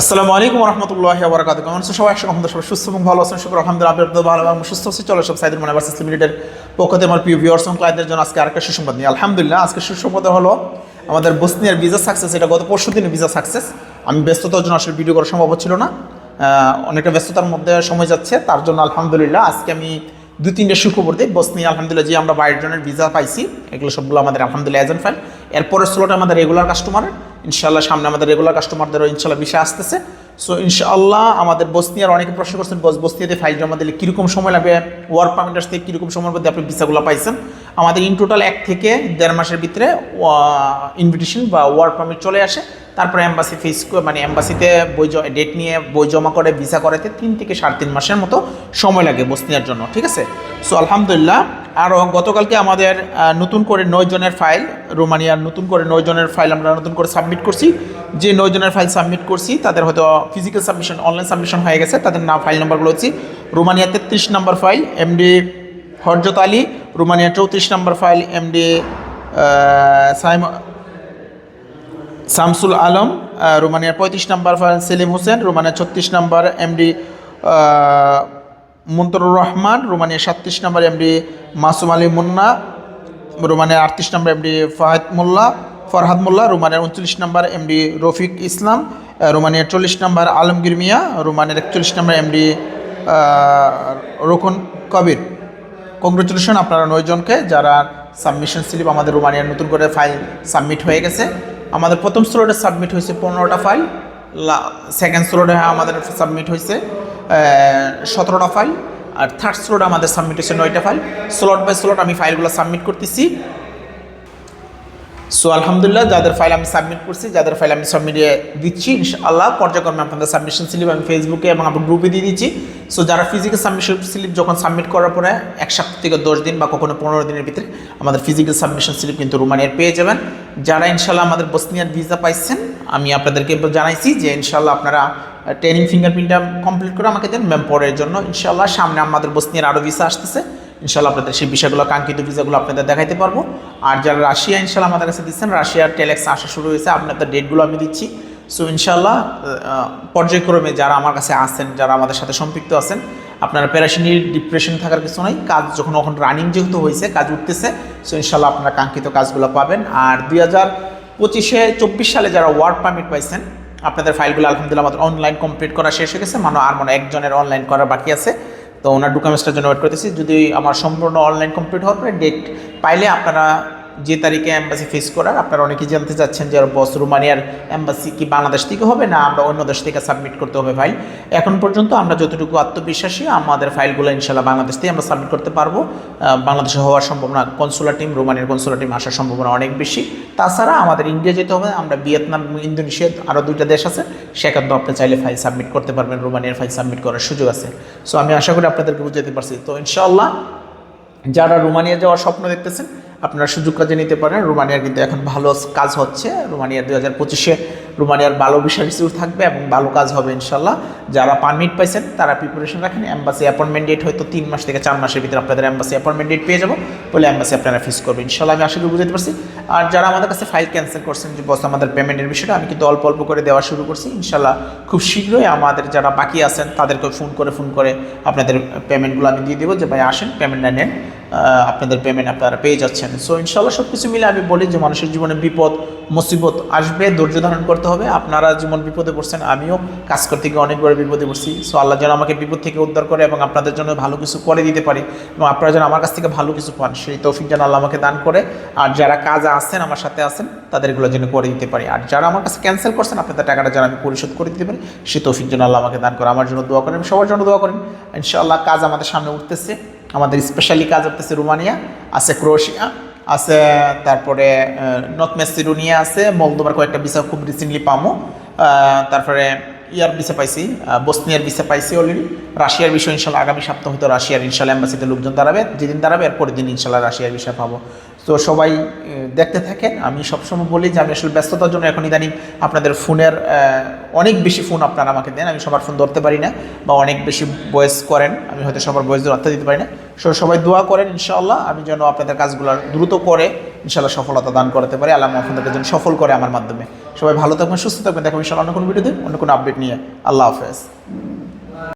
আসসালামু আলাইকুম রহমতুল্লাহ বরকাত কেমন আছেন সবাই? একসঙ্গে আমাদের সবাই সুস্থ এবং ভালো আছেন। শুক্র আলহামদুলিল্লাহ আপনাদের ভালো এবং সুস্থ আছি। চলো সব সাইদুল মানে ভার্সেস লিমিটেডের পক্ষ থেকে আমার প্রিয় ভিউয়ার্স এবং ক্লায়েন্টদের জন্য আজকে আরেকটা সুসংবাদ নিই আলহামদুলিল্লাহ, আজকে সুসংবাদ হলো আমাদের বসনিয়ার ভিজা সাকসেস এটা গত পরশু দিনে ভিজা সাকসেস আমি ব্যস্ততার জন্য আসলে ভিডিও করা সম্ভব হচ্ছিল না। অনেকটা ব্যস্ততার মধ্যে সময় যাচ্ছে, তার জন্য আলহামদুলিল্লাহ আজকে আমি দু তিনটে সুখবর দিই। বসনিয়া, আলহামদুলিল্লাহ, যে আমরা বাইরের জনের ভিসা পাইছি, এগুলো সবগুলো আমাদের আলহামদুলিল্লাহ এজেন্ট ফাইল এরপরের স্লোট আমাদের রেগুলার কাস্টমার ইনশাল্লাহ সামনে আমাদের রেগুলার কাস্টমারদেরও ইনশাল্লাহ বিষয় আসতেছে। সো ইনশাআল্লাহ আমাদের বসনিয়ার অনেকে প্রশ্ন করছেন, বস বসনিয়াতে ফাইল জমা দিলে কীরকম সময় লাগবে? ওয়ার্ক পারমিট আসতে কীরকম সময়ের মধ্যে আপনি ভিসাগুলো পাইছেন? আমাদের ইন টোটাল এক থেকে দেড় মাসের ভিতরে ইনভিটেশন বা ওয়ার্ক পারমিট চলে আসে। তারপরে অ্যাম্বাসি ফিস মানে অ্যাম্বাসিতে বই ডেট নিয়ে বই জমা করে, ভিসা করাতে তিন থেকে সাড়ে তিন মাসের মতো সময় লাগে বসনিয়ার জন্য, ঠিক আছে? সো আলহামদুলিল্লাহ আরও গতকালকে আমাদের নতুন করে নয় জনের ফাইল, রোমানিয়ার নতুন করে নয় জনের ফাইল আমরা নতুন করে সাবমিট করছি। যে নয় জনের ফাইল সাবমিট করছি, তাদের হয়তো ফিজিক্যাল সাবমিশন অনলাইন সাবমিশন হয়ে গেছে, তাদের নাম ফাইল নাম্বারগুলো হচ্ছে রোমানিয়া তেত্রিশ নম্বর ফাইল এমডি হরজত আলী রোমানিয়া চৌত্রিশ নম্বর ফাইল এমডি সাইম, শামসুল আলম রোমানিয়ার পঁয়ত্রিশ নম্বর ফাইল, সেলিম হোসেন, রোমানিয়ার ছত্রিশ নম্বর এমডি মুন্তরুর রহমান, রোমানিয়ার সাতত্রিশ নম্বর এমডি মাসুম আলী মুন্না, রোমানিয়ার আটত্রিশ নম্বর এমডি ফাহাদ মোল্লা, ফরহাদ মোল্লা, রোমানিয়ার উনচল্লিশ নম্বর এমডি রফিক ইসলাম রোমানিয়ার চল্লিশ নম্বর আলমগীর মিয়া, রোমানিয়ার একচল্লিশ নম্বর এমডি রোকন কবির। কংগ্রেচুলেশন আপনারা নয়জনকে যারা সাবমিশন স্লিপ আমাদের রোমানিয়ার নতুন করে ফাইল সাবমিট হয়ে গেছে। আমাদের প্রথম স্লোটে সাবমিট হয়েছে পনেরোটা ফাইল সেকেন্ড স্লোডে আমাদের সাবমিট হয়েছে সতেরোটা ফাইল আর থার্ড স্লোডে আমাদের সাবমিট হয়েছে নয়টা ফাইল স্লট বাই স্লট আমি ফাইলগুলো সাবমিট করতেছি। সো আলহামদুলিল্লাহ যাদের ফাইল আমি সাবমিট করছি, যাদের ফাইল আমি সাবমিটে দিচ্ছি, ইনশাআল্লাহ পর্যায়ক্রমে আপনাদের সাবমিশন স্লিপ আমি ফেসবুকে এবং আমার গ্রুপে দিয়ে দিচ্ছি। সো যারা ফিজিক্যাল সাবমিশন স্লিপ যখন সাবমিট করার পরে, এক সপ্তাহ থেকে দশ দিন বা কখনো পনেরো দিনের ভিতরে আমাদের ফিজিক্যাল সাবমিশন স্লিপ কিন্তু রোমানিয়ার পেয়ে যাবেন। যারা ইনশাল্লাহ আমাদের বসনিয়ার ভিসা পাইছেন, আমি আপনাদেরকে জানাইছি যে ইনশাল্লাহ আপনারা ট্রেনিং ফিঙ্গারপ্রিন্টটা কমপ্লিট করে আমাকে দেন। ম্যাম পরের জন্য ইনশাল্লাহ সামনে আমাদের বসনিয়ার আরও ভিসা আসতেছে। ইনশাল্লাহ আপনাদের সেই বিষয়গুলো, কাঙ্ক্ষিত ভিসাগুলো আপনাদের দেখাইতে পারব। আর যারা রাশিয়া ইনশাল্লাহ আমাদের কাছে দিচ্ছেন, রাশিয়ার টেলেক্স আসা শুরু হয়েছে, আপনাদের ডেটগুলো আমি দিচ্ছি। সো ইনশাল্লাহ পর্যায়ক্রমে যারা আমার কাছে আসেন যারা আমাদের সাথে সম্পৃক্ত আছেন, আপনারা প্যারাশনি ডিপ্রেশন থাকার কিছু নয় কাজ যখন, এখন রানিং যেহেতু হয়েছে, কাজ উঠতেছে সো ইনশাল্লাহ আপনারা কাঙ্ক্ষিত কাজগুলো পাবেন। আর দুই হাজার পঁচিশে চব্বিশ সালে যারা ওয়ার্ক পারমিট পাইছেন, আপনাদের ফাইলগুলো আলহামদুলিল্লাহ আমাদের অনলাইন কমপ্লিট করা শেষ হয়ে গেছে। মানে আর মনে একজনের অনলাইন করা বাকি আছে। তো ওনার ডকুমেন্টসটার জন্য ওয়েট করতেছি। যদি আমার সম্পূর্ণ অনলাইন কমপ্লিট পরে ডেট পাইলে আপনারা যে তারিখে অ্যাম্বাসি ফেস করার, আপনারা অনেকেই জানতে চাচ্ছেন যে বস রোমানিয়ার অ্যাম্বাসি কি বাংলাদেশ থেকে হবে না আমরা অন্য দেশ থেকে সাবমিট করতে হবে ফাইল এখন পর্যন্ত আমরা যতটুকু আত্মবিশ্বাসী, আমাদের ফাইলগুলো ইনশাল্লাহ বাংলাদেশ থেকে আমরা সাবমিট করতে পারব। বাংলাদেশে হওয়ার সম্ভাবনা কনসুলার টিম রোমানিয়ার কনসুলার টিম আসার সম্ভাবনা অনেক বেশি। তাছাড়া আমাদের ইন্ডিয়া যেতে হবে, আমরা ভিয়েতনাম, ইন্দোনেশিয়া, আরও দুইটা দেশ আছে, সেখানে আপনি চাইলে ফাইল সাবমিট করতে পারবেন, রোমানিয়ার ফাইল সাবমিট করার সুযোগ আছে। সো আমি আশা করি আপনাদেরকে বুঝাতে পারছি। তো ইনশাআল্লাহ, যারা রোমানিয়া যাওয়ার স্বপ্ন দেখতেছেন আপনারা সুযোগ কাজে নিতে পারেন। রোমানিয়ার কিন্তু এখন ভালো কাজ হচ্ছে। রোমানিয়ার দুই হাজার পঁচিশে রোমানিয়ার ভালো বিষয় রিসিভ থাকবে এবং ভালো কাজ হবে ইনশাল্লাহ যারা পারমিট পাইছেন, তারা প্রিপারেশন রাখেন। অ্যাম্বাসি অ্যাপয়েন্টমেন্ট ডেট হয়তো তিন মাস থেকে চার মাসের ভিতরে আপনাদের অ্যাম্বাসি অ্যাপয়েন্টমেন্ট ডেট পেয়ে যাব। বলে অ্যাম্বাসি আপনারা ফিস করবেন। ইনশাল্লাহ আমি করি বুঝতে পারছি। আর যারা আমাদের কাছে ফাইল ক্যান্সেল করছেন, যে বস আমাদের পেমেন্টের বিষয়টা, আমি কিন্তু অল্প অল্প করে দেওয়া শুরু করছি। ইনশাল্লাহ খুব শীঘ্রই আমাদের যারা বাকি আছেন তাদেরকে ফোন করে ফোন করে আপনাদের পেমেন্টগুলো আমি দিয়ে দেবো। যে ভাই আসেন পেমেন্টটা নেন। আপনাদের পেমেন্ট আপনারা পেয়ে যাচ্ছেন। সো ইনশাল্লাহ সব কিছু মিলে আমি বলি যে মানুষের জীবনে বিপদ, মুসিবত আসবে, ধৈর্য ধারণ করতে হবে। আপনারা যেমন বিপদে পড়ছেন, আমিও কাজ করতে গিয়ে অনেকবার বিপদে পড়ছি। সো আল্লাহ যেন আমাকে বিপদ থেকে উদ্ধার করে এবং আপনাদের জন্য ভালো কিছু করে দিতে পারে এবং আপনারা যেন আমার কাছ থেকে ভালো কিছু পান, সেই তৌফিক যেন আল্লাহ আমাকে দান করে। আর যারা কাজ আসছেন আমার সাথে আছেন, তাদেরগুলো যেন করে দিতে পারি। আর যারা আমার কাছে ক্যান্সেল করছেন, আপনাদের টাকাটা যেন আমি পরিশোধ করে দিতে পারি, সেই তৌফিক যেন আল্লাহ আমাকে দান করে। আমার জন্য দোয়া করেন, সবার জন্য দোয়া করেন। ইনশাআল্লাহ কাজ আমাদের সামনে উঠতেছে। আমাদের স্পেশালি কাজ উঠতেছে রোমানিয়া, আছে ক্রোয়েশিয়া, আছে তারপরে নর্থ মেসিডোনিয়া আছে মলদোবার কয়েকটা ভিসা খুব রিসেন্টলি পামো। তারপরে ইয়ার ভিসা পাইছি বসনিয়ার ভিসা পাইছি অলরেডি রাশিয়ার বিষয় ইনশাল্লাহ আগামী সপ্তাহ হয়তো রাশিয়ার ইনশাল্লাহ এম্বাসিতে লোকজন দাঁড়াবে। যেদিন দাঁড়াবে এর পরের দিন ইনশাল্লাহ রাশিয়ার বিষয় পাবো। তো সবাই দেখতে থাকেন। আমি সবসময় বলি যে আমি আসলে ব্যস্ততার জন্য এখন ইদানিং আপনাদের ফোনের অনেক বেশি ফোন আপনারা আমাকে দেন। আমি সবার ফোন ধরতে পারি না বা অনেক বেশি ভয়েস করেন। আমি হয়তো সবার ভয়েস ধরতে দিতে পারি না। সো সবাই দোয়া করেন, ইনশাআল্লাহ। আমি যেন আপনাদের কাজগুলো দ্রুত করে, ইনশাআল্লাহ সফলতা দান করতে পারি। আল্লাহ আপনাদেরকে যেন সফল করে আমার মাধ্যমে। সবাই ভালো থাকবেন, সুস্থ থাকবেন। দেখো ইনশাল্লাহ অন্য কোনো ভিডিওতে, অন্য কোনো আপডেট নিয়ে। আল্লাহ হাফেজ।